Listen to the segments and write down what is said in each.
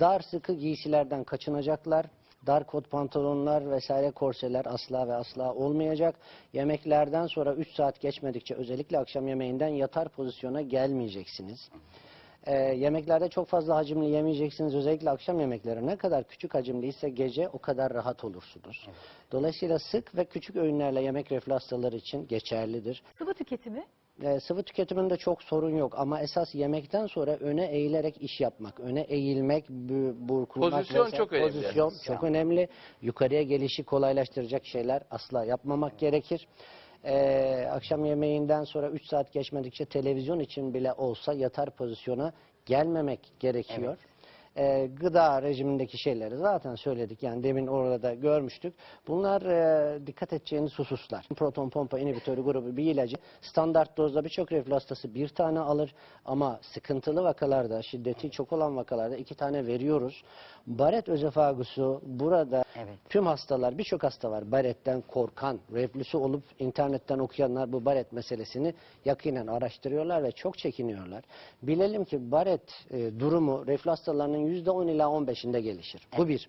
Dar sıkı giysilerden kaçınacaklar. Dar kot pantolonlar vesaire korseler asla ve asla olmayacak. Yemeklerden sonra 3 saat geçmedikçe özellikle akşam yemeğinden yatar pozisyona gelmeyeceksiniz. Ee, yemeklerde çok fazla hacimli yemeyeceksiniz. Özellikle akşam yemekleri ne kadar küçük hacimliyse gece o kadar rahat olursunuz. Dolayısıyla sık ve küçük öğünlerle yemek reflü hastaları için geçerlidir. Sıvı tüketimi? E, sıvı tüketiminde çok sorun yok ama esas yemekten sonra öne eğilerek iş yapmak, öne eğilmek, bu- burkulmak Pozisyon çok önemli. Pozisyon çok önemli. Yukarıya gelişi kolaylaştıracak şeyler asla yapmamak gerekir. E, akşam yemeğinden sonra 3 saat geçmedikçe televizyon için bile olsa yatar pozisyona gelmemek gerekiyor. E, gıda rejimindeki şeyleri zaten söyledik. Yani demin orada görmüştük. Bunlar e, dikkat edeceğiniz hususlar. Proton pompa inhibitörü grubu bir ilacı standart dozda birçok reflü hastası bir tane alır ama sıkıntılı vakalarda, şiddeti çok olan vakalarda iki tane veriyoruz. Baret özefagusu burada Evet. tüm hastalar, birçok hasta var baretten korkan, reflüsü olup internetten okuyanlar bu baret meselesini yakinen araştırıyorlar ve çok çekiniyorlar. Bilelim ki baret e, durumu reflü hastalarının %10 ila 15'inde gelişir. Bu bir.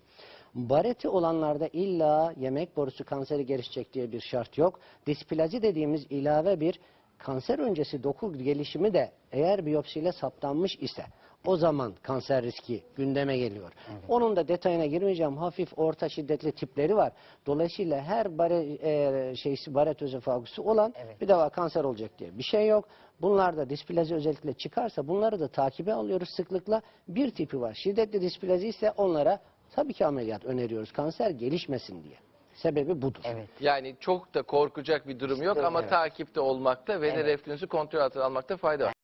Bareti olanlarda illa yemek borusu kanseri gelişecek diye bir şart yok. Displazi dediğimiz ilave bir kanser öncesi doku gelişimi de eğer biyopsiyle saptanmış ise o zaman kanser riski gündeme geliyor. Onun da detayına girmeyeceğim. Hafif, orta şiddetli tipleri var. Dolayısıyla her bare, e, şeysi baret özefagusu olan Evet. bir defa kanser olacak diye bir şey yok. Bunlarda displazi özellikle çıkarsa bunları da takibe alıyoruz sıklıkla. Bir tipi var. Şiddetli displazi ise onlara tabii ki ameliyat öneriyoruz. Kanser gelişmesin diye. Sebebi budur. Evet. Yani çok da korkacak bir durum yok ama Evet. takipte olmakta ve de reflünüzü kontrol altına almakta fayda var.